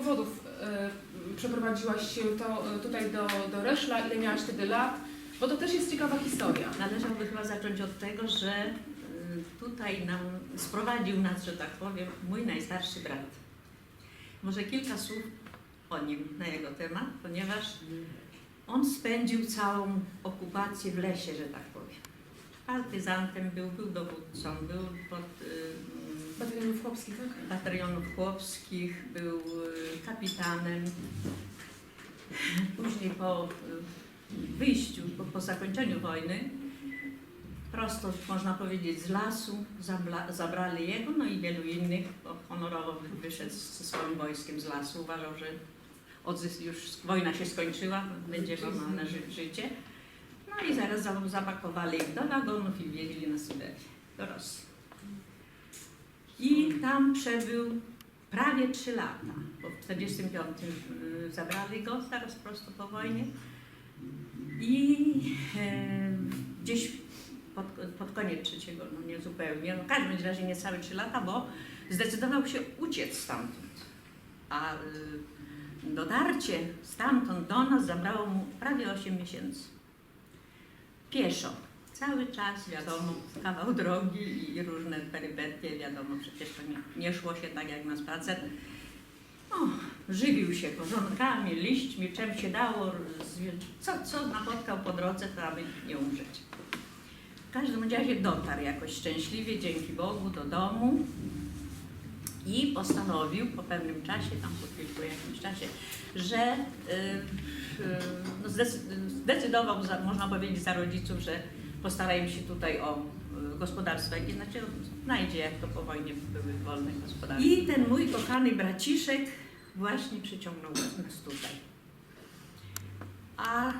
powodów e, przeprowadziłaś się to, e, tutaj do, do Reszla, ile miałaś wtedy lat? Bo to też jest ciekawa historia. Należałoby chyba zacząć od tego, że y, tutaj nam sprowadził nas, że tak powiem, mój najstarszy brat. Może kilka słów o nim, na jego temat, ponieważ on spędził całą okupację w lesie, że tak powiem. Partyzantem był, był dowódcą, był pod Batalionów chłopskich, tak? batalionów chłopskich, był y, kapitanem. Później po y, wyjściu, po, po zakończeniu wojny, prosto można powiedzieć z lasu zabla, zabrali jego, no i wielu innych, bo honorowo wy- wyszedł ze swoim wojskiem z lasu. Uważał, że odzys- już wojna się skończyła, będzie normalne ży, życie. No i zaraz za- zapakowali ich do wagonów i wieźli na Syberię, do Rosji. I tam przebył prawie 3 lata, bo w 1945 y, zabrali go zaraz prosto po wojnie. I e, gdzieś pod, pod koniec trzeciego, no nie zupełnie, no w każdym razie niecałe 3 lata, bo zdecydował się uciec stamtąd. A y, dotarcie stamtąd do nas zabrało mu prawie 8 miesięcy. Pieszo. Cały czas, wiadomo, kawał drogi i różne perypetie, wiadomo, przecież to nie, nie szło się tak jak na spacer. No, żywił się korzonkami, liśćmi, czym się dało, co, co napotkał po drodze, to aby nie umrzeć. W każdym razie dotarł jakoś szczęśliwie, dzięki Bogu, do domu i postanowił po pewnym czasie, tam po kilku jakimś czasie, że y, y, no zdecy- zdecydował, za, można powiedzieć, za rodziców, że postarają się tutaj o y, gospodarstwo, jakie znaczy znajdzie, jak to po wojnie były wolne gospodarstwa. I ten mój kochany braciszek właśnie przyciągnął nas tutaj. A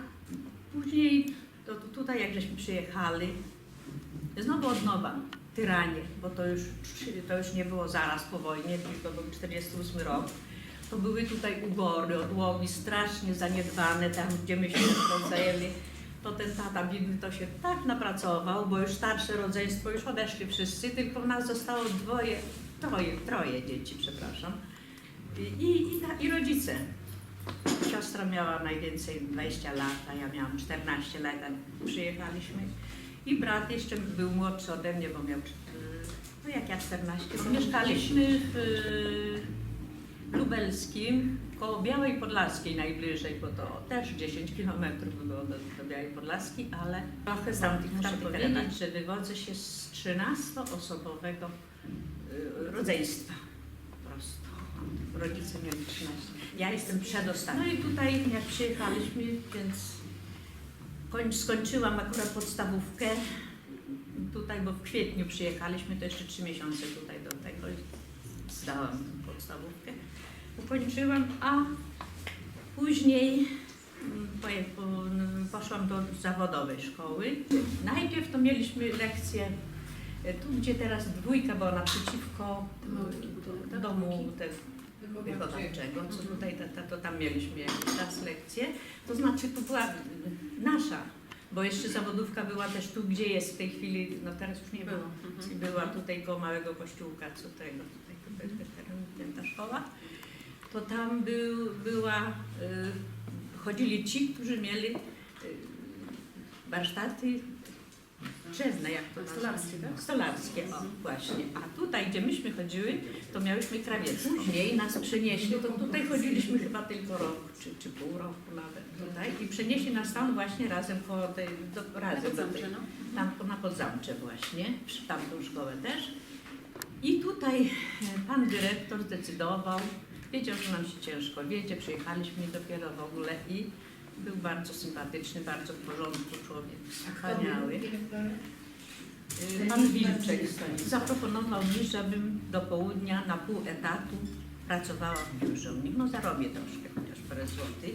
później to, tutaj, jak żeśmy przyjechali, znowu od nowa, tyranie, bo to już, to już nie było zaraz po wojnie, tylko był 48 rok. To były tutaj ubory, odłogi strasznie zaniedbane, tam gdzie myśmy zajęli. To ten tata biedny to się tak napracował, bo już starsze rodzeństwo, już odeszli wszyscy, tylko nas zostało dwoje, troje, troje dzieci, przepraszam. I, i, i, rodzice. Siostra miała najwięcej 20 lat, a ja miałam 14 lat, jak przyjechaliśmy. I brat jeszcze był młodszy ode mnie, bo miał, no jak ja 14. Bo mieszkaliśmy w Lubelskim, koło Białej Podlaskiej najbliżej, bo to też 10 kilometrów było do, do Białej Podlaskiej, ale trochę z tamtych muszę powiedzieć, że wywodzę się z 13-osobowego y, rodzeństwa. Po prostu. Rodzice mieli 13. Ja jestem przedostatnia. No i tutaj jak przyjechaliśmy, więc koń, skończyłam akurat podstawówkę tutaj, bo w kwietniu przyjechaliśmy, to jeszcze trzy miesiące tutaj do tego i zdałam podstawówkę. Ukończyłam, a później mm, poszłam do zawodowej szkoły. Najpierw to mieliśmy lekcję e, tu, gdzie teraz dwójka była naprzeciwko e, domu tego wychowawczego, co tutaj, ta, ta, to tam mieliśmy czas lekcję. To znaczy tu była nasza, bo jeszcze zawodówka była też tu, gdzie jest w tej chwili, no teraz już nie było. Była tutaj koło małego kościółka, co tego, tutaj, tutaj, tutaj, ta szkoła. To tam był, była, y, chodzili ci, którzy mieli y, warsztaty drzewne, jak to? Stolarskie, tak? Stolarskie, o właśnie. A tutaj, gdzie myśmy chodziły, to miałyśmy krawieckie. Później nas przenieśli, to tutaj chodziliśmy chyba tylko rok, czy, czy pół roku nawet tutaj. I przenieśli nas tam właśnie razem po tej, do, razem do tej, tam na Podzamcze właśnie, tamtą szkołę też. I tutaj e, pan dyrektor zdecydował, wiedział, że nam się ciężko wiedzie, przyjechaliśmy dopiero w ogóle i był bardzo sympatyczny, bardzo w porządku człowiek, wspaniały. Pan Wilczek zaproponował mi, żebym do południa na pół etatu pracowała w biurze. No zarobię troszkę, chociaż parę złotych.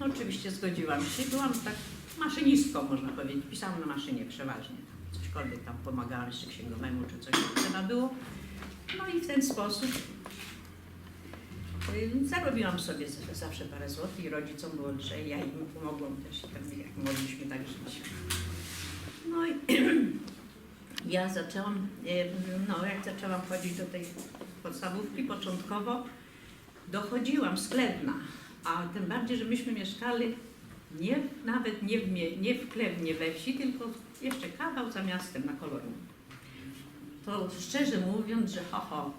No oczywiście zgodziłam się. Byłam tak maszynistką, można powiedzieć. Pisałam na maszynie przeważnie. Cośkolwiek tam pomagałam jeszcze księgowemu, czy coś trzeba było. No i w ten sposób zarobiłam sobie zawsze parę złotych i rodzicom było lżej. Ja im pomogłam też, tak jak mogliśmy tak żyć. No i ja zaczęłam, e, no jak zaczęłam chodzić do tej podstawówki początkowo, dochodziłam z Klewna, a tym bardziej, że myśmy mieszkali nie, nawet nie w, nie w Klewnie we wsi, tylko jeszcze kawał za miastem na Kolonie. To szczerze mówiąc, że ho, ho,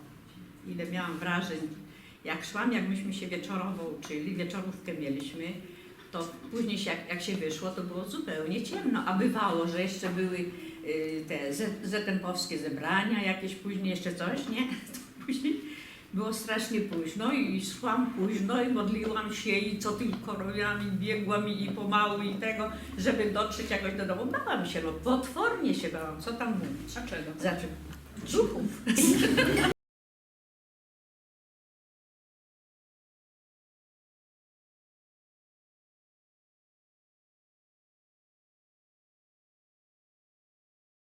ile miałam wrażeń. Jak szłam, jak myśmy się wieczorowo uczyli, wieczorówkę mieliśmy, to później się, jak, jak się wyszło, to było zupełnie ciemno, a bywało, że jeszcze były y, te ze- zetempowskie zebrania, jakieś później jeszcze coś, nie? To później było strasznie późno i szłam późno i modliłam się i co tylko robiłam i biegłam i, i pomału i tego, żeby dotrzeć jakoś do domu. Bałam się, no potwornie się bałam, co tam mówić. A czego? Znaczy, duchów.